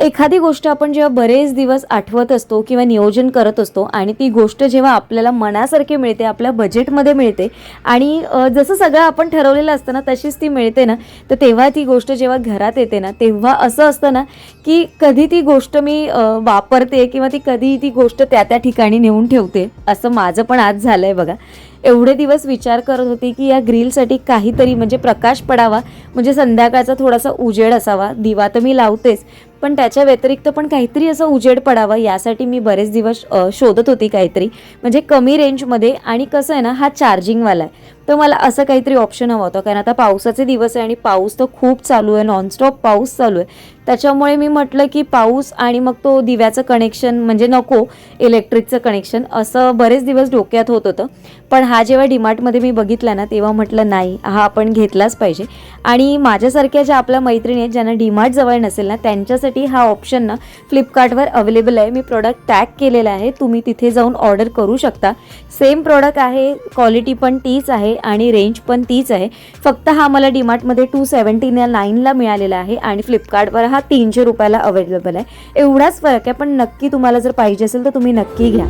एखादी गोष्ट आपण जेव्हा बरेच दिवस आठवत असतो किंवा नियोजन करत असतो आणि ती गोष्ट जेव्हा आपल्याला मनासारखी मिळते आपल्या बजेटमध्ये मिळते आणि जसं सगळं आपण ठरवलेलं असतं ना तशीच ती मिळते ना तर तेव्हा ती गोष्ट जेव्हा घरात येते ना तेव्हा असं असतं ना की कधी ती गोष्ट मी वापरते किंवा ती कधी ती गोष्ट त्या त्या ठिकाणी नेऊन ठेवते असं माझं पण आज झालं आहे बघा. एवढे दिवस विचार करत होती की या ग्रिलसाठी काहीतरी म्हणजे प्रकाश पडावा म्हणजे संध्याकाळचा थोडासा उजेड असावा दिवा तर मी लावतेच पण त्याच्या व्यतिरिक्त पण काहीतरी असं उजेड पडावं यासाठी मी बरेच दिवस शोधत होती काहीतरी म्हणजे कमी रेंजमध्ये आणि कसं आहे ना हा चार्जिंगवाला आहे. तर मला असं काहीतरी ऑप्शन हवा होता कारण आता पावसाचे दिवस आहे आणि पाऊस तर खूप चालू आहे नॉनस्टॉप पाऊस चालू आहे. त्याच्यामुळे मी म्हटलं की पाऊस आणि मग तो दिव्याचं कनेक्शन म्हणजे नको इलेक्ट्रिकचं कनेक्शन असं बरेच दिवस डोक्यात होत होतं. पण हा जेव्हा डीमार्टमध्ये मी बघितला ना तेव्हा म्हटलं नाही हा आपण घेतलाच पाहिजे. आणि माझ्यासारख्या ज्या आपल्या मैत्रिणी आहेत ज्यांना डीमार्ट जवळ नसेल ना त्यांच्यासाठी हा ऑप्शन ना फ्लिपकार्टवर अवेलेबल आहे. मी प्रोडक्ट टॅग केलेला आहे. तुम्ही तिथे जाऊन ऑर्डर करू शकता. सेम प्रोडक्ट आहे क्वालिटी पण तीच आहे आणि रेंज पण तीच आहे. फक्त हा मला डीमार्टमध्ये टू सेवन्टी नाईनला मिळालेला आहे आणि फ्लिपकार्टवर हा तीनशे रुपयाला अवेलेबल आहे. एवढाच फरक आहे पण नक्की तुम्हाला जर पाहिजे असेल तर तुम्ही नक्की घ्या.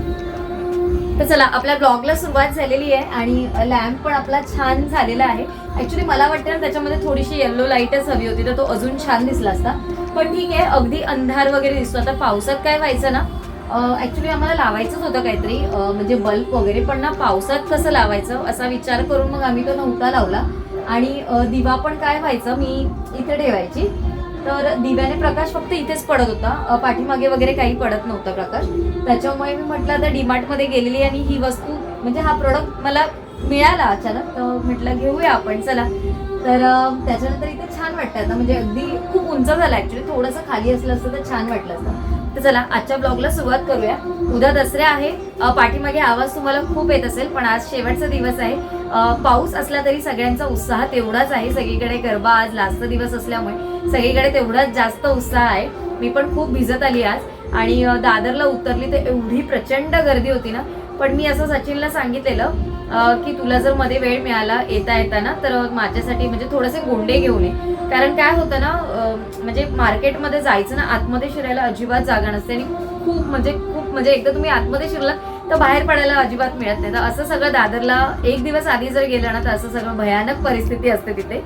तर चला आपल्या ब्लॉगला सुरुवात झालेली आहे आणि लॅम्प पण आपला छान झालेला आहे. ऍक्च्युली मला वाटतं ना त्याच्यामध्ये थोडीशी येल्लो लाईटच हवी होती तर तो अजून छान दिसला असता. पण ठीक आहे अगदी अंधार वगैरे दिसतो. आता पावसात काय व्हायचं ना ऍक्च्युली आम्हाला लावायचंच होतं काहीतरी म्हणजे बल्ब वगैरे पण ना पावसात कसं लावायचं असा विचार करून मग आम्ही तो नव्हता लावला. आणि दिवा पण काय व्हायचं मी इथे ठेवायची. तर दिव्याने प्रकाश फक्त इथेच पडत होता. पाठीमागे वगैरे काही पडत नव्हता प्रकाश. त्याच्यामुळे मी म्हटलं आता डीमार्टमध्ये गेलेली आणि ही वस्तू म्हणजे हा प्रोडक्ट मला मिळाला अचानक. तर म्हटलं घेऊया आपण चला. तर त्याच्यानंतर इथे छान वाटतं आता. म्हणजे अगदी खूप उंच झालं ॲक्च्युली थोडंसं खाली असलं असतं तर छान वाटलं असतं. तर चला आजच्या ब्लॉगला सुरुवात करूया. उद्या दसऱ्या आहे. पाठीमागे आवाज तुम्हाला खूप येत असेल पण आज शेवटचा दिवस आहे. पाऊस असला तरी सगळ्यांचा उत्साह तेवढाच आहे. सगळीकडे गरबा आज लास्ट दिवस असल्यामुळे सगळीकडे तेवढाच जास्त उत्साह आहे. मी पण खूप भिजत आली आज आणि दादरला उतरली तर एवढी प्रचंड गर्दी होती ना. पण मी असं सचिनला सांगितलेलं की तुला जर मध्ये वेळ मिळाला येता येताना तर माझ्यासाठी म्हणजे थोडेसे गोंडे घेऊन ये. कारण काय होतं ना म्हणजे मार्केटमध्ये जायचं ना आतमध्ये शिरायला अजिबात जागा नसते आणि खूप म्हणजे खूप म्हणजे एकदा तुम्ही आतमध्ये शिरलात तर बाहेर पडायला अजिबात मिळत नाही. तर असं सगळं दादरला एक दिवस आधी जर गेलं ना तर असं सगळं भयानक परिस्थिती असते तिथे.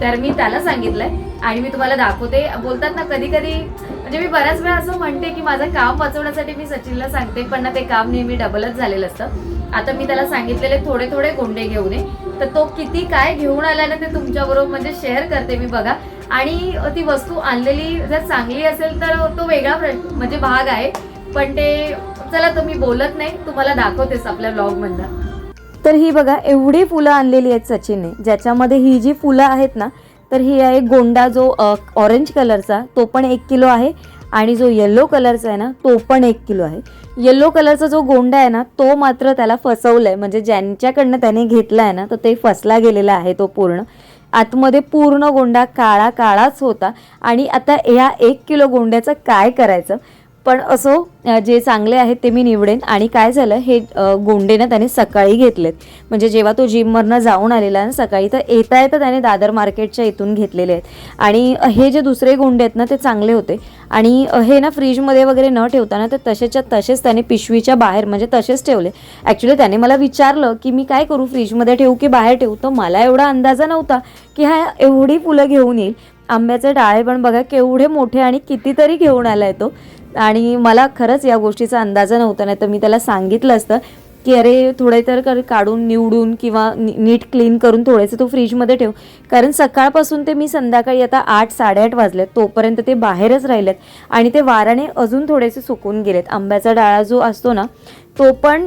तर मी त्याला सांगितलंय आणि मी तुम्हाला दाखवते. बोलतात ना कधी कधी म्हणजे मी बऱ्याच वेळा असं म्हणते की माझं काम वाचवण्यासाठी मी सचिनला सांगते पण ना ते काम नेहमी डबलच झालेलं असतं. आता मी त्याला सांगितलेले थोडे थोडे गोंडे घेऊन ये. तर तो किती काय घेऊन आला ना ते तुमच्याबरोबर म्हणजे शेअर करते मी बघा. आणि ती वस्तू आणलेली जर चांगली असेल तर तो वेगळा प्र- म्हणजे भाग आहे. पण ते चला तुम्ही बोलत नाही तुम्हाला दाखवतेस आपल्या ब्लॉग मधला तर ही बघा एवढी फुलं आणलेली आहेत सचिनने ज्याच्यामध्ये ही जी फुलं आहेत ना तर ही आहे गोंडा जो ऑरेंज कलरचा तो पण एक किलो आहे. आणि जो येल्लो कलरचा आहे ना तो पण एक किलो आहे. येल्लो कलरचा जो गोंडा आहे ना तो मात्र त्याला फसवलाय. म्हणजे ज्यांच्याकडनं त्याने घेतला आहे ना तर ते फसला गेलेला आहे तो पूर्ण. आतमध्ये पूर्ण गोंडा काळा काळाच होता. आणि आता या एक किलो गोंड्याचं काय करायचं? पण असो जे चांगले आहेत ते मी निवडेन. आणि काय झालं हे गोंडेनं गोंडे ना त्याने सकाळी घेतलेत. म्हणजे जेव्हा तो जिमवरनं जाऊन आलेला ना सकाळी तर येता येता त्याने दादर मार्केटच्या इथून घेतलेले आहेत. आणि हे जे दुसरे गोंडे आहेत ना ते चांगले होते. आणि हे ना फ्रीजमध्ये वगैरे न ठेवताना ते तसेच्या तसेच त्याने पिशवीच्या बाहेर म्हणजे तसेच ठेवले. ॲक्च्युली त्याने मला विचारलं की मी काय करू फ्रीजमध्ये ठेवू की बाहेर ठेवू? तर मला एवढा अंदाजा नव्हता की हा एवढी फुलं घेऊन येईल. आंब्याचे डाळे पण बघा केवढे मोठे आणि कितीतरी घेऊन आलाय तो. आणि मला खरंच या गोष्टीचा अंदाजा नव्हता नाही तर मी त्याला सांगितलं असतं. की अरे थोडे तर कर- काढून निवडून किंवा नी- नीट क्लीन करून थोडेसे तो फ्रीजमध्ये ठेव. कारण सकाळपासून ते मी संध्याकाळी आता आठ साडेआठ वाजलेत तोपर्यंत ते बाहेरच राहिलेत. आणि ते वाराने अजून थोडेसे सुकून गेलेत. आंब्याचा डाळा जो असतो ना तो पण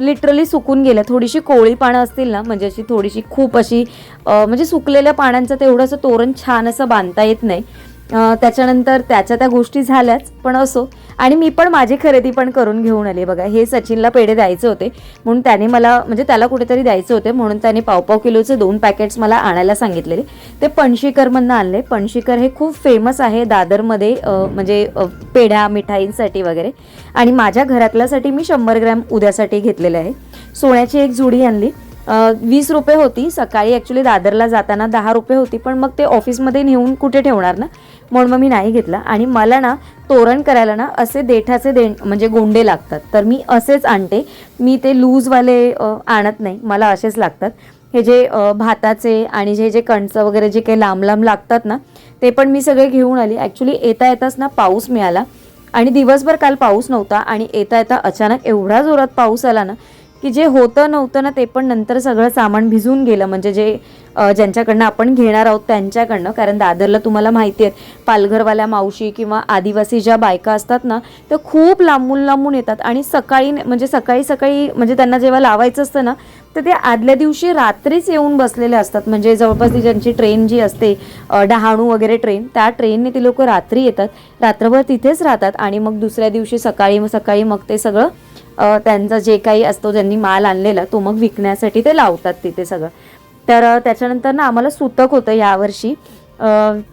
लिटरली सुकून गेला. थोडीशी कोळी पानं असतील ना म्हणजे अशी थोडीशी खूप अशी म्हणजे सुकलेल्या पानांचं तेवढं असं तोरण छान असं बांधता येत नाही. त्याच्यानंतर त्याच्या त्या गोष्टी झाल्याच पण असो. आणि मी पण माझी खरेदी पण करून घेऊन आली. बघा हे सचिनला पेढे द्यायचे होते. म्हणून त्याने मला म्हणजे त्याला कुठेतरी द्यायचे होते. म्हणून त्याने पावपाव किलोचे दोन पॅकेट्स मला आणायला सांगितलेले. ते पणशीकरमधनं आणले. पणशीकर हे खूप फेमस आहे दादरमध्ये म्हणजे पेढ्या मिठाईंसाठी वगैरे. आणि माझ्या घरातल्यासाठी मी शंभर ग्रॅम उद्यासाठी घेतलेले आहे. सोन्याची एक जुडी आणली. वीस रुपये होती. सकाळी ॲक्च्युली दादरला जाताना दहा रुपये होती पण मग ते ऑफिसमध्ये नेऊन कुठे ठेवणार ना? म्हणून मग मी नाही घेतला. आणि मला ना तोरण करायला ना असे देठाचे दे म्हणजे गोंडे लागतात. तर मी असेच आणते. मी ते लूजवाले आणत नाही. मला असेच लागतात. हे जे भाताचे आणि जे जे कणचं वगैरे जे काही लांब लांब लागतात ना ते पण मी सगळे घेऊन आली. ॲक्च्युली येता येताच ना पाऊस मिळाला. आणि दिवसभर काल पाऊस नव्हता आणि येता येता अचानक एवढा जोरात पाऊस आला ना की जे होतं नव्हतं ना ते पण नंतर सगळं सामान भिजून गेलं. म्हणजे जे ज्यांच्याकडनं आपण घेणार आहोत त्यांच्याकडनं कारण दादरला तुम्हाला माहिती आहे पालघरवाल्या मावशी किंवा आदिवासी ज्या बायका असतात ना त्या खूप लांबून लांबून येतात. आणि सकाळी म्हणजे सकाळी सकाळी म्हणजे त्यांना जेव्हा लावायचं असतं ना तर ते आदल्या दिवशी रात्रीच येऊन बसलेले असतात. म्हणजे जवळपास ती ज्यांची ट्रेन जी असते डहाणू वगैरे ट्रेन त्या ट्रेनने ती लोक रात्री येतात. रात्रभर तिथेच राहतात. आणि मग दुसऱ्या दिवशी सकाळी मग सकाळी मग ते सगळं त्यांचा जे काही असतो ज्यांनी माल आणलेला तो मग विकण्यासाठी ते लावतात तिथे सगळं. तर त्याच्यानंतर ना आम्हाला सुतक होतं यावर्षी.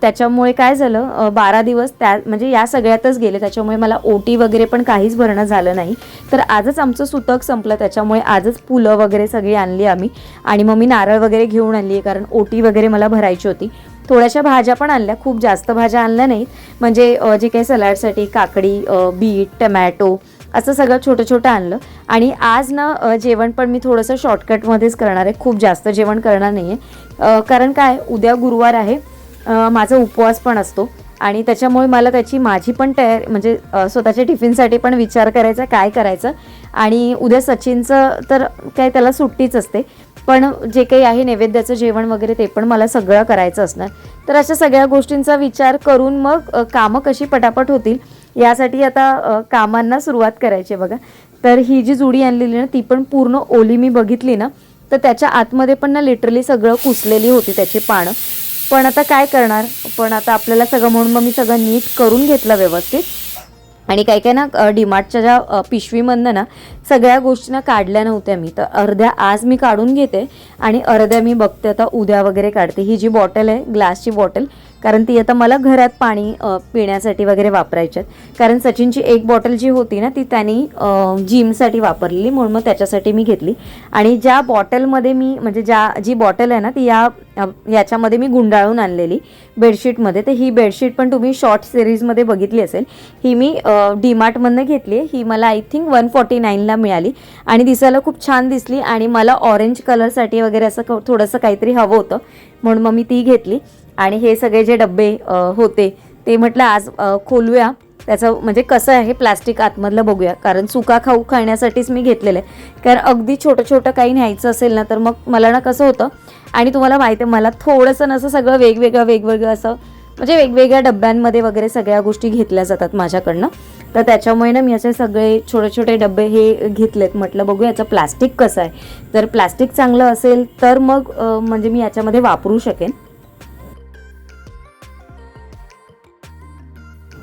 त्याच्यामुळे काय झालं बारा दिवस त्या म्हणजे या सगळ्यातच गेले. त्याच्यामुळे मला ओटी वगैरे पण काहीच भरणं झालं नाही. तर आजच आमचं सुतक संपलं. त्याच्यामुळे आजच फुलं वगैरे सगळी आणली आम्ही. आणि मग मी नारळ वगैरे घेऊन आणली आहे कारण ओटी वगैरे मला भरायची होती. थोड्याशा भाज्या पण आणल्या. खूप जास्त भाज्या आणल्या नाहीत. म्हणजे जे काही सलाडसाठी काकडी बीट टमॅटो असं सगळं छोटं छोटं आणलं. आणि आज ना जेवण पण मी थोडंसं शॉर्टकटमध्येच करणार आहे. खूप जास्त जेवण करणार नाही आहे कारण काय उद्या गुरुवार आहे. माझा उपवास पण असतो. आणि त्याच्यामुळे मला त्याची माझी पण तयारी म्हणजे स्वतःच्या टिफिनसाठी पण विचार करायचा काय करायचं. आणि उद्या सचिनचं तर काय त्याला सुट्टीच असते. पण जे काही आहे नैवेद्याचं जेवण वगैरे ते पण मला सगळं करायचं असणार. तर अशा सगळ्या गोष्टींचा विचार करून मग कामं कशी पटापट होतील यासाठी आता कामांना सुरुवात करायची आहे बघा. तर ही जी जुडी आणलेली ना ती पण पूर्ण ओली मी बघितली ना तर त्याच्या आतमध्ये पण ना लिटरली सगळं कुसलेली होती त्याची पानं. पण आता काय करणार? पण आता आपल्याला सगळं म्हणून मग मी सगळं नीट करून घेतलं व्यवस्थित. आणि काही काही ना डीमार्टच्या ज्या पिशवीमधनं ना सगळ्या गोष्टी ना काढल्या नव्हत्या मी. तर अर्ध्या आज मी काढून घेते आणि अर्ध्या मी बघते आता उद्या वगैरे काढते. ही जी बॉटल आहे ग्लासची बॉटल कारण ती आता मला घरात पाणी पिण्यासाठी वगैरे वापरायची आहेत. कारण सचिनची एक बॉटल जी होती ना ती त्यांनी जिमसाठी वापरलेली म्हणून मग त्याच्यासाठी मी घेतली. आणि ज्या बॉटलमध्ये मी म्हणजे ज्या जी बॉटल आहे ना ती या याच्यामध्ये मी गुंडाळून आणलेली बेडशीटमध्ये. तर ही बेडशीट पण तुम्ही शॉर्ट सिरीजमध्ये बघितली असेल. ही मी डीमार्टमधनं घेतली आहे. ही मला आय थिंक वन फॉर्टी नाईनला मिळाली. आणि दिसायला खूप छान दिसली आणि मला ऑरेंज कलरसाठी वगैरे असं क- थोडंसं काहीतरी हवं होतं. म्हणून मग मी ती घेतली. आणि हे सगळे जे डबे होते ते म्हटलं आज खोलूया. त्याचं म्हणजे कसं आहे प्लास्टिक आतमधलं बघूया. कारण सुका खाऊ खाण्यासाठीच मी घेतलेलं आहे. कारण अगदी छोटं छोटं काही न्यायचं असेल ना तर मग मला ना कसं होतं आणि तुम्हाला माहिती आहे मला थोडंसं ना असं सगळं वेगवेगळं वेगवेगळं असं म्हणजे वेगवेगळ्या डब्यांमध्ये वगैरे सगळ्या गोष्टी घेतल्या जातात माझ्याकडनं. तर त्याच्यामुळे ना मी असे सगळे छोटे छोटे डबे हे घेतलेत. म्हटलं बघू याचं प्लास्टिक कसं आहे. जर प्लास्टिक चांगलं असेल तर मग म्हणजे मी याच्यामध्ये वापरू शकेन.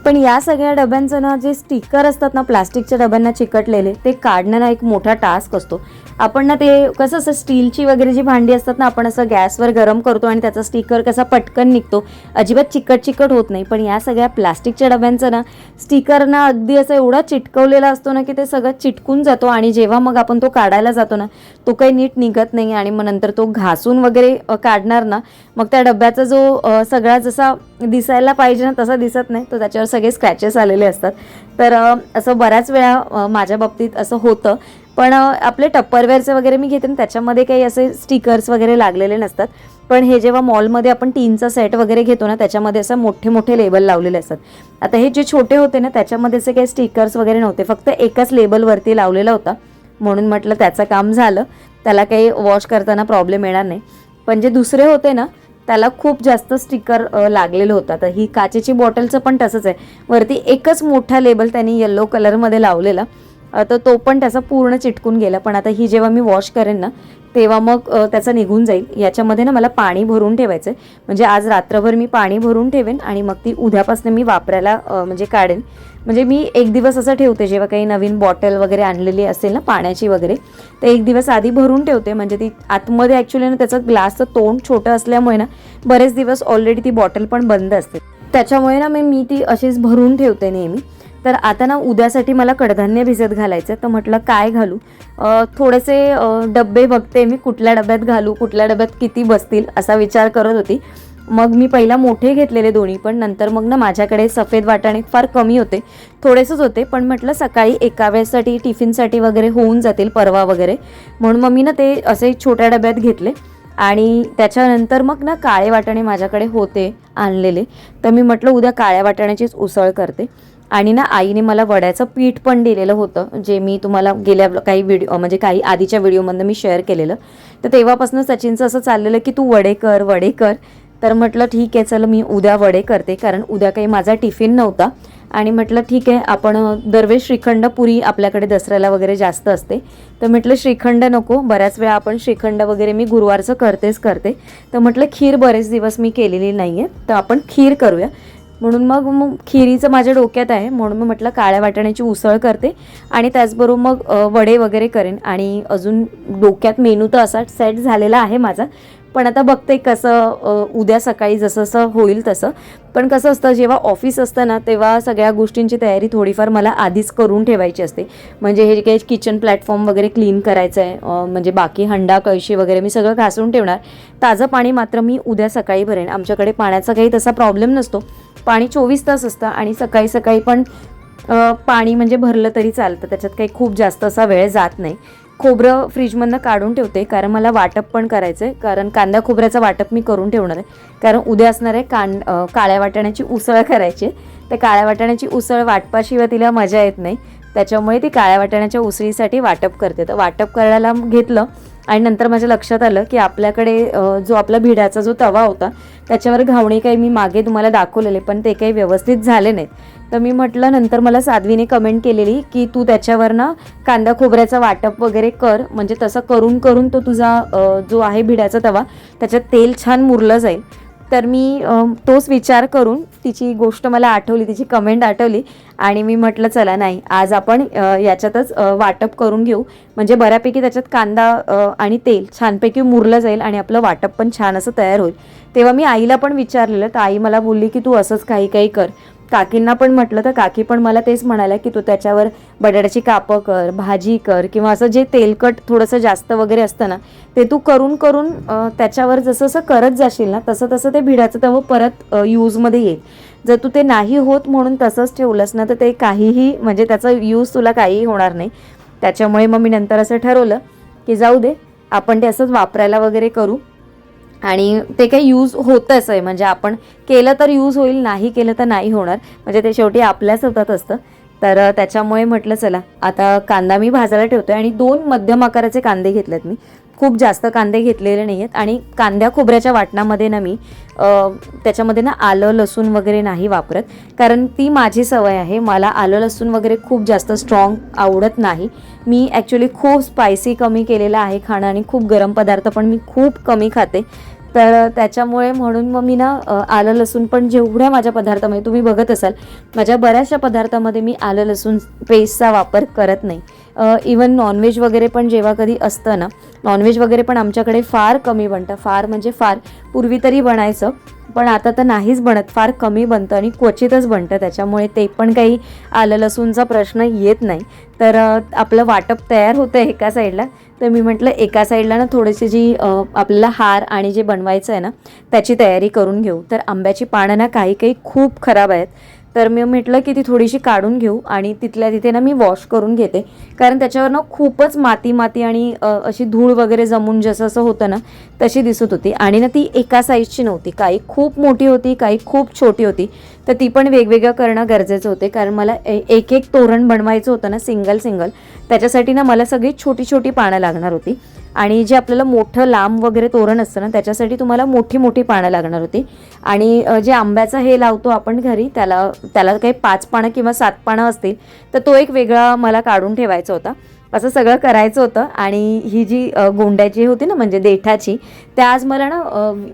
पण या सगळ्या डब्यांचं ना जे स्टिकर असतात ना प्लास्टिकच्या डब्यांना चिकटलेले ते काढणं ना एक मोठा टास्क असतो. आपण ना ते कसं असं स्टीलची वगैरे जी भांडी असतात ना आपण असं गॅसवर गरम करतो आणि त्याचा स्टिकर कसा पटकन निघतो. अजिबात चिकट चिकट होत नाही. पण या सगळ्या प्लास्टिकच्या डब्यांचं ना स्टिकर ना अगदी असं एवढा चिटकवलेला असतो ना की ते सगळं चिटकून जातो आणि जेव्हा मग आपण तो काढायला जातो ना तो काही नीट निघत नाही आणि मग नंतर तो घासून वगैरे काढणार ना मग त्या डब्याचा जो सगळा जसा दिसायला पाहिजे ना तसा दिसत नाही. तो त्याच्यावर सगळे स्क्रॅचेस आलेले असतात. तर असं बऱ्याच वेळा माझ्या बाबतीत असं होतं. पण आपले टप्परवेअरचे वगैरे मी घेते ना त्याच्यामध्ये काही असे स्टिकर्स वगैरे लागलेले नसतात. पण हे जेव्हा मॉलमध्ये आपण टीनचा सेट वगैरे घेतो ना त्याच्यामध्ये असं मोठे मोठे लेबल लावलेले असतात. आता हे जे छोटे होते ना त्याच्यामध्ये असे काही स्टिकर्स वगैरे नव्हते. फक्त एकाच लेबलवरती लावलेला होता. म्हणून म्हटलं त्याचं काम झालं. त्याला काही वॉश करताना प्रॉब्लेम येणार नाही. पण जे दुसरे होते ना त्याला खूप जास्त स्टिकर लागलेलं होतं. तर ही काचेची बॉटलचं पण तसंच आहे. वरती एकच मोठा लेबल त्यांनी येल्लो कलरमध्ये लावलेला. तर तो पण त्याचा पूर्ण चिटकून गेला. पण आता ही जेव्हा मी वॉश करेन ना तेव्हा मग त्याचा त्याचं निघून जाईल. याच्यामध्ये ना मला पाणी भरून ठेवायचं आहे म्हणजे आज रात्रभर मी पाणी भरून ठेवेन आणि मग ती उद्यापासून मी वापरायला म्हणजे काढेन. म्हणजे मी एक दिवस असं ठेवते जेव्हा काही नवीन बॉटल वगैरे आणलेली असेल ना पाण्याची वगैरे तर एक दिवस आधी भरून ठेवते. म्हणजे ती आतमध्ये ॲक्च्युली ना त्याचं ग्लासचं तोंड छोटं असल्यामुळे ना बरेच दिवस ऑलरेडी ती बॉटल पण बंद असते. त्याच्यामुळे ना मी मी ती अशीच भरून ठेवते नेहमी. तर आता ना उद्यासाठी मला कडधान्य भिजत घालायचं तर म्हटलं काय घालू? थोडेसे डबे डब्बे बघते मी कुठल्या डब्यात घालू कुठल्या डब्यात किती बसतील असा विचार करत होती. मग मी पहिला मोठे घेतलेले दोन्ही पण नंतर मग ना माझ्याकडे सफेद वाटाणे फार कमी होते. थोडेसेच होते पण म्हटलं सकाळी एका वेळेसाठी टिफिनसाठी वगैरे होऊन जातील परवा वगैरे. म्हणून मग मी ना ते असे छोट्या डब्यात घेतले. आणि त्याच्यानंतर मग ना काळे वाटाणे माझ्याकडे होते आणलेले. तर मी म्हटलं उद्या काळ्या वाटाण्याचीच उसळ करते. आणि ना आईने मला वड्याचं पीठ पण दिलेलं होतं जे मी तुम्हाला गेल्या काही व्हिडिओ म्हणजे काही आधीच्या व्हिडिओमधनं मी शेअर केलेलं. तर तेव्हापासून सचिनचं असं चाललेलं की तू वडे कर वडे कर. तर म्हटलं ठीक आहे चल मी उद्या वडे करते कारण उद्या काही माझा टिफिन नव्हता. आणि म्हटलं ठीक आहे आपण दरवेळेस श्रीखंड पुरी आपल्याकडे दसऱ्याला वगैरे जास्त असते. तर म्हटलं श्रीखंड नको बऱ्याच वेळा आपण श्रीखंड वगैरे मी गुरुवारचं करतेच करते. तर म्हटलं खीर बरेच दिवस मी केलेली नाही आहे तर आपण खीर करूया. म्हणून मग मग खिरीचं माझ्या डोक्यात आहे म्हणून मग म्हटलं काळ्या वाटाण्याची उसळ करते आणि त्याचबरोबर मग वडे वगैरे करेन. आणि अजून डोक्यात मेनू तर असा सेट झालेला आहे माझा पण आता बघते कसं उद्या सकाळी जसं जसं होईल तसं. पण कसं असतं जेव्हा ऑफिस असतं ना तेव्हा सगळ्या गोष्टींची तयारी थोडीफार मला आधीच करून ठेवायची असते. म्हणजे हे जे काही किचन प्लॅटफॉर्म वगैरे क्लीन करायचं आहे म्हणजे बाकी हंडा कळशी वगैरे मी सगळं घासून ठेवणार. ताजं पाणी मात्र मी उद्या सकाळी भरेन आमच्याकडे पाण्याचा काही तसा प्रॉब्लेम नसतो. पाणी चोवीस तास असतं आणि सकाळी सकाळी पण पाणी म्हणजे भरलं तरी चालतं. त्याच्यात काही खूप जास्त असा वेळ जात नाही. खोबरं फ्रीजमधनं काढून ठेवते कारण मला वाटप पण करायचं आहे कारण कांदा खोबऱ्याचं वाटप मी करून ठेवणार आहे. कारण उद्या असणार आहे कां काळ्या वाटाण्याची उसळ करायची आहे. तर काळ्या वाटाण्याची उसळ वाटपाशिवाय तिला मजा येत नाही. त्याच्यामुळे ती काळ्या वाटाण्याच्या उसळीसाठी वाटप करते. तर वाटप करायला घेतलं आणि नंतर माझ्या लक्षात आलं की आपल्याकडे जो आपला भिड्याचा जो तवा होता त्याच्यावर घावणे काही मी मागे तुम्हाला दाखवलेले पण ते काही व्यवस्थित झाले नाहीत. तर मी म्हटलं नंतर मला साध्वीने कमेंट केलेली की तू त्याच्यावर ना कांदा खोबऱ्याचा वाटप वगैरे कर म्हणजे तसं करून करून तो तुझा जो आहे भिड्याचा तवा त्याच्यात तेल छान मुरलं जाईल. तर मी तोच विचार करून तिची गोष्ट मला आठवली तिची कमेंट आठवली आणि मी म्हटलं चला नाही आज आपण याच्यातच वाटप करून घेऊ. म्हणजे बऱ्यापैकी त्याच्यात कांदा आणि तेल छानपैकी मुरलं जाईल आणि आपलं वाटप पण छान असं तयार होईल. तेव्हा मी आईला पण विचारलेलं तर आई मला बोलली की तू असंच काही काही कर. काकींना पण म्हटलं तर काकी पण मला तेच म्हणाल्या की तू त्याच्यावर बटाट्याची कापं कर भाजी कर किंवा असं जे तेलकट थोडंसं जास्त वगैरे असतं ना ते तू करून करून त्याच्यावर जसं जसं करत जाशील ना तसं तसं ते भिडाचं तवं परत यूजमध्ये येईल. जर तू ते नाही होत म्हणून तसंच ठेवलंस ना तर ते काहीही म्हणजे त्याचा यूज तुला काहीही होणार नाही. त्याच्यामुळे मग मी नंतर असं ठरवलं की जाऊ दे आपण ते असंच वापरायला वगैरे करू. आणि ते काही यूज होतंच आहे. म्हणजे आपण केलं तर यूज होईल नाही केलं तर नाही होणार. म्हणजे ते शेवटी आपल्याच हातात असतं. तर त्याच्यामुळे म्हटलं चला आता कांदा मी भाजायला ठेवतोय आणि दोन मध्यम आकाराचे कांदे घेतलेत मी. खूप जास्त कांदे घेतलेले नाही आहेत आणि कांद्या खोबऱ्याच्या वाटणामध्ये ना मी त्याच्यामध्ये ना आलं लसूण वगैरे नाही वापरत. कारण ती माझी सवय आहे. मला आलं लसूण वगैरे खूप जास्त स्ट्रॉंग आवडत नाही. मी ॲक्च्युली खूप स्पायसी कमी केलेलं आहे खाणं आणि खूप गरम पदार्थ पण मी खूप कमी खाते. तर त्याच्यामुळे म्हणून मग मी ना आलं लसूण पण जेवढ्या माझ्या पदार्थामध्ये तुम्ही बघत असाल माझ्या बऱ्याचशा पदार्थामध्ये मी आलं लसूण पेस्टचा वापर करत नाही. इवन नॉनव्हेज वगैरे पण जेव्हा कधी असतं ना नॉनव्हेज वगैरे पण आमच्याकडे फार कमी बनतं. फार म्हणजे फार. पूर्वी तरी बनायचं पण आता तर नाहीच बनत. फार कमी बनतं आणि क्वचितच बनतं. त्याच्यामुळे ते पण काही आलं लसूणचा प्रश्न येत नाही. तर आपलं वाटप तयार होतं एका साईडला तर मी म्हटलं एका साईडला ना थोडीशी जी आपल्याला हार आणि जे बनवायचं आहे ना त्याची तयारी करून घेऊ. तर आंब्याची पानं ना काही काही खूप खराब आहेत. तर मी म्हटलं की ती थोडीशी काढून घेऊ आणि तिथल्या तिथे ना मी वॉश करून घेते. कारण त्याच्यावर ना खूपच माती माती आणि अशी धूळ वगैरे जमून जसं असं होतं ना तशी दिसत होती. आणि ना ती एका साईजची नव्हती. काही खूप मोठी होती काही खूप छोटी होती. तर ती पण वेगवेगळं करणं गरजेचं होते. कारण मला ए- एक एक तोरण बनवायचं होतं ना सिंगल सिंगल त्याच्यासाठी ना मला सगळी छोटी छोटी पानं लागणार होती. आणि जे आपल्याला मोठं लांब वगैरे तोरण असतं ना त्याच्यासाठी तुम्हाला मोठी मोठी पानं लागणार होती. आणि जे आंब्याचं हे लावतो आपण घरी त्याला त्याला काही पाच पानं किंवा सात पानं असतील तर तो एक वेगळा मला काढून ठेवायचा होता. असं सगळं करायचं होतं आणि ही जी गोंड्याची होती ना म्हणजे देठाची त्या आज मला ना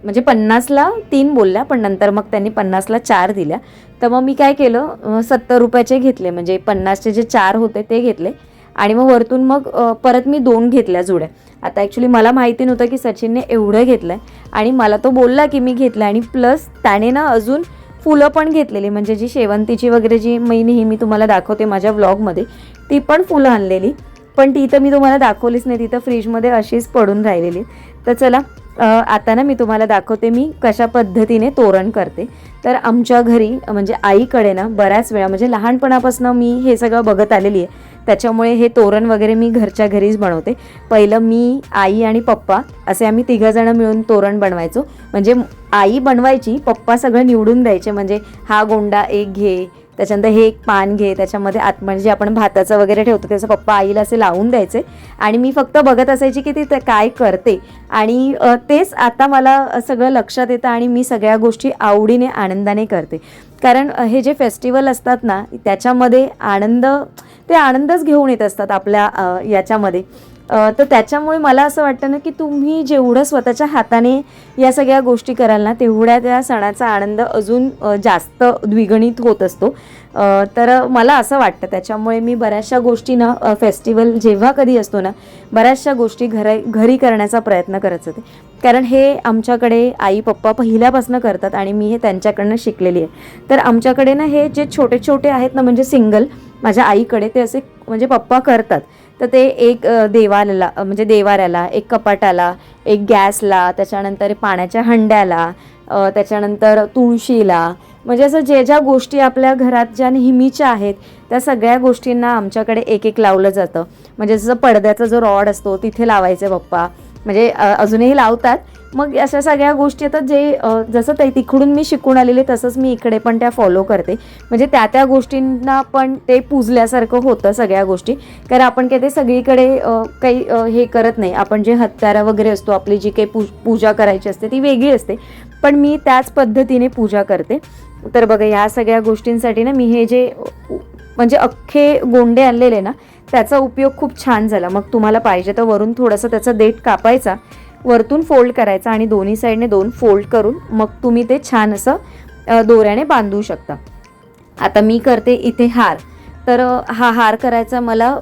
म्हणजे पन्नासला तीन बोलल्या पण नंतर मग त्यांनी पन्नासला चार दिल्या. तर मग मी काय केलं सत्तर रुपयाचे घेतले म्हणजे पन्नासचे जे चार होते ते घेतले. आणि मग वरतून मग परत मी दोन घेतल्या जुड्या. आता ॲक्च्युली मला माहिती नव्हतं की सचिनने एवढं घेतलं आहे आणि मला तो बोलला की मी घेतलं आणि प्लस त्याने ना अजून फुलं पण घेतलेली म्हणजे जी शेवंतीची वगैरे जी मी नेहमी तुम्हाला दाखवते माझ्या व्लॉगमध्ये ती पण फुलं आणलेली. पण ती तर मी तुम्हाला दाखवलीच नाही. तिथं फ्रीजमध्ये अशीच पडून राहिलेली. तर चला आता ना मी तुम्हाला दाखवते मी कशा पद्धतीने तोरण करते. तर आमच्या घरी म्हणजे आईकडे ना बऱ्याच वेळा म्हणजे लहानपणापासून मी हे सगळं बघत आलेली आहे. त्याच्यामुळे हे तोरण वगैरे मी घरच्या घरीच बनवते. पहिलं मी आई आणि पप्पा असे आम्ही तिघंजणं मिळून तोरण बनवायचो. म्हणजे आई बनवायची पप्पा सगळं निवडून द्यायचे. म्हणजे हा गोंडा एक घे त्याच्यानंतर हे एक पान घे त्याच्यामध्ये आत म्हणजे आपण भाताचं वगैरे ठेवतो त्याचं पप्पा आईला असे लावून द्यायचे. आणि मी फक्त बघत असायची की ती ते काय करते. आणि तेच आता मला सगळं लक्षात येतं आणि मी सगळ्या गोष्टी आवडीने आनंदाने करते. कारण हे जे फेस्टिवल असतात ना त्याच्यामध्ये आनंद ते आनंदच घेऊन येत असतात आपल्या याच्यामध्ये. तर त्याच्यामुळे मला असं वाटतं ना की तुम्ही जेवढं स्वतःच्या हाताने या सगळ्या गोष्टी कराल ना तेवढ्या त्या सणाचा आनंद अजून जास्त द्विगणित होत असतो. तर मला असं वाटतं त्याच्यामुळे मी बऱ्याचशा गोष्टी ना फेस्टिवल जेव्हा कधी असतो ना बऱ्याचशा गोष्टी घरा घरी करण्याचा प्रयत्न करत होते कारण हे आमच्याकडे आई पप्पा पहिल्यापासून करतात आणि मी हे त्यांच्याकडनं शिकलेली आहे. तर आमच्याकडे ना हे जे छोटे छोटे आहेत ना म्हणजे सिंगल माझ्या आईकडे ते असे म्हणजे पप्पा करतात. तर ते एक देवाला म्हणजे देवाऱ्याला एक कपाटाला एक गॅसला त्याच्यानंतर पाण्याच्या हंड्याला त्याच्यानंतर तुळशीला म्हणजे असं जे ज्या गोष्टी आपल्या घरात ज्या नेहमीच्या आहेत त्या सगळ्या गोष्टींना आमच्याकडे एक एक लावलं जातं. म्हणजे जसं पडद्याचा जो रॉड असतो तिथे लावायचे पप्पा. म्हणजे अजूनही लावतात. मग अशा सगळ्या गोष्टी आता जे जसं ते तिकडून मी शिकून आलेले तसंच मी इकडे पण त्या फॉलो करते. म्हणजे त्या त्या गोष्टींना पण ते पूजल्यासारखं होतं सगळ्या गोष्टी. कारण आपण काय ते सगळीकडे काही हे करत नाही. आपण जे हत्यारा वगैरे असतो आपली जी काही पूज पूजा करायची असते ती वेगळी असते. पण मी त्याच पद्धतीने पूजा करते. तर बघा ह्या सगळ्या गोष्टींसाठी ना मी हे जे म्हणजे अख्खे गोंडे आणलेले ना त्याचा उपयोग खूप छान झाला. मग तुम्हाला पाहिजे तर वरून थोडंसं त्याचा देठ कापायचा वरतून फोल्ड करायचा आणि दोन्ही साईडने दोन फोल्ड करून मग तुम्ही ते छान असं दोऱ्याने बांधू शकता. आता मी करते इथे हार. तर हा हार करायचा मला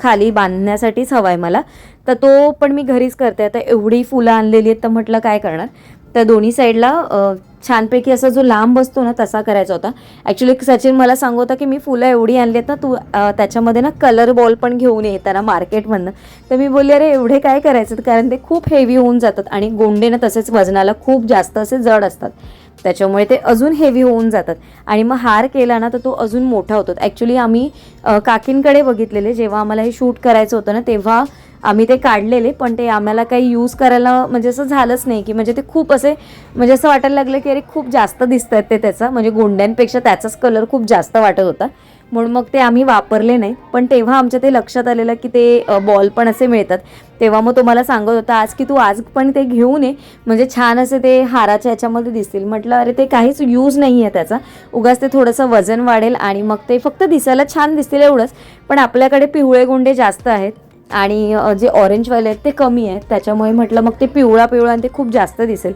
खाली बांधण्यासाठीच हवा आहे मला. तर तो पण मी घरीच करते. आता एवढी फुलं आणलेली आहेत तर म्हटलं काय करणार? तर दोन्ही साईडला छानपैकी असा जो लांब असतो ना तसा करायचा होता. ॲक्च्युली सचिन मला सांगत होता की मी फुलं एवढी आणली आहेत ना तू त्याच्यामध्ये ना कलर बॉल पण घेऊन येताना मार्केटमधनं तर मी बोलले अरे एवढे काय करायचं कारण ते खूप हेवी होऊन जातात आणि गोंडे ना तसेच वजनाला खूप जास्त असे जड असतात. त्याच्यामुळे ते अजून हेवी होऊन जातात. आणि मग हार केला ना तर तो अजून मोठा होतो. ॲक्च्युली आम्ही काकींकडे बघितलेले जेव्हा आम्हाला हे शूट करायचं होतं ना तेव्हा आम्ही ते काढलेले पण ते आम्हाला काही यूज करायला म्हणजे असं झालंच नाही की म्हणजे ते खूप असे म्हणजे असं वाटायला लागलं की अरे खूप जास्त दिसत आहेत ते त्याचा. म्हणजे गोंड्यांपेक्षा त्याचाच कलर खूप जास्त वाटत होता. म्हणून मग ते आम्ही वापरले नाही. पण तेव्हा आमच्या ते लक्षात आलेलं की ते बॉल पण असे मिळतात. तेव्हा मग तुम्हाला सांगत होता आज की तू आज पण ते घेऊन ये. म्हणजे छान असे ते हाराच्या ह्याच्यामध्ये दिसतील. म्हटलं अरे ते काहीच यूज नाही आहे त्याचा. उगाच ते थोडंसं वजन वाढेल आणि मग ते फक्त दिसायला छान दिसतील एवढंच. पण आपल्याकडे पिवळे गोंडे जास्त आहेत आणि जे ऑरेंजवाले आहेत ते कमी आहेत. त्याच्यामुळे म्हटलं मग ते पिवळा पिवळा आणि ते खूप जास्त दिसेल.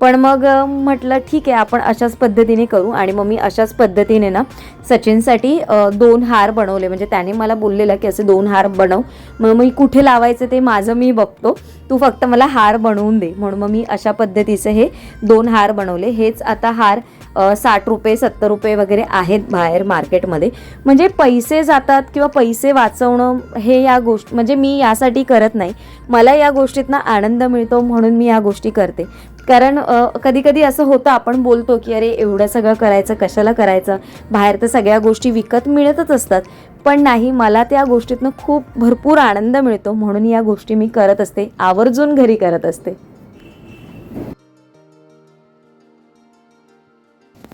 पण मग म्हटलं ठीक आहे आपण अशाच पद्धतीने करू. आणि मग मी अशाच पद्धतीने ना सचिनसाठी दोन हार बनवले. म्हणजे त्याने मला बोललेलं की असे दोन हार बनव. मग मी कुठे लावायचं ते माझं मी बघतो. तू फक्त मला हार बनवून दे. म्हणून मग मी अशा पद्धतीचे हे दोन हार बनवले. हेच आता हार साठ रुपये सत्तर रुपये वगैरे आहेत बाहेर मार्केटमध्ये. म्हणजे पैसे जातात किंवा पैसे वाचवणं हे या गोष्ट म्हणजे मी यासाठी करत नाही. मला या गोष्टीतनं आनंद मिळतो म्हणून मी या गोष्टी करते. कारण कधी कधी असं होतं आपण बोलतो की अरे एवढं सगळं करायचं कशाला करायचं? बाहेर तर सगळ्या गोष्टी विकत मिळतच असतात. पण नाही मला त्या गोष्टीतनं खूप भरपूर आनंद मिळतो म्हणून या गोष्टी मी करत असते आवर्जून घरी करत असते.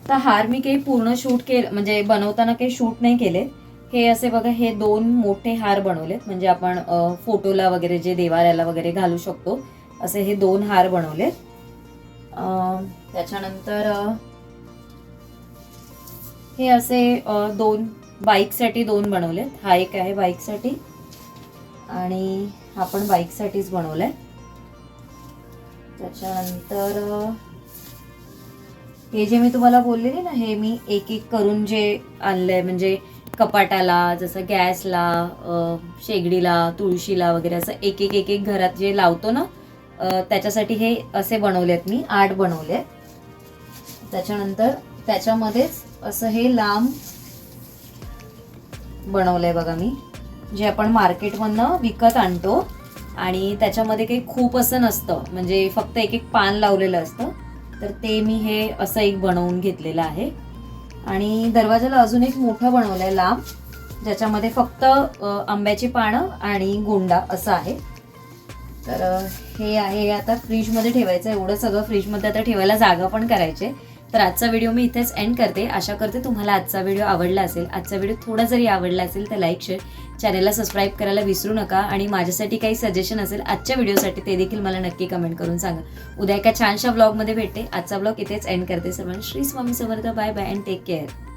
तर हार मी काही पूर्ण शूट केलं म्हणजे बनवताना काही शूट नाही केले. हे असे बघा हे दोन मोठे हार बनवलेत. म्हणजे आपण फोटोला वगैरे जे देवाऱ्याला वगैरे घालू शकतो असे हे दोन हार बनवलेत. त्याच्यानंतर हे असे दोन बाईकसाठी दोन बनवलेत. हा एक आहे बाईकसाठी आणि हा पण बाईकसाठीच बनवलाय. त्याच्यानंतर हे जे मी तुम्हाला बोललेले ना हे मी एक एक करून जे आणलंय म्हणजे कपाटाला जसं गॅसला शेगडीला तुळशीला वगैरे असं एक एक एक एक घरात जे लावतो ना त्याच्यासाठी हे असे बनवलेत मी आठ बनवले त्याच्यानंतर त्याच्यामध्येच असं हे लांब बनवलंय बघा मी जे आपण मार्केटमधनं विकत आणतो. आणि त्याच्यामध्ये काही खूप असं नसतं म्हणजे फक्त एक एक पान लावलेलं असतं. तर ते मी हे असं एक बनवून घेतलेलं आहे. आणि दरवाजाला अजून एक मोठं बनवलं आहे लांब ज्याच्यामध्ये फक्त आंब्याची पानं आणि गोंडा असं आहे. तर हे आहे आता फ्रीजमध्ये ठेवायचं एवढं सगळं फ्रीजमध्ये आता ठेवायला जागा पण करायचे तर आजचा व्हिडिओ मी इथेच एंड करते. आशा करते तुम्हाला आजचा व्हिडिओ आवडला असेल. आजचा व्हिडिओ थोडा जरी आवडला असेल तर लाईक शेअर चॅनलला सबस्क्राईब करायला विसरू नका. आणि माझ्यासाठी काही सजेशन असेल आजच्या व्हिडिओसाठी ते देखील मला नक्की कमेंट करून सांगा. उद्या एका छानशा ब्लॉगमध्ये भेटते. आजचा ब्लॉग इथेच एंड करते सर्वांना. Shri Swami Samarth. Bye bye and take care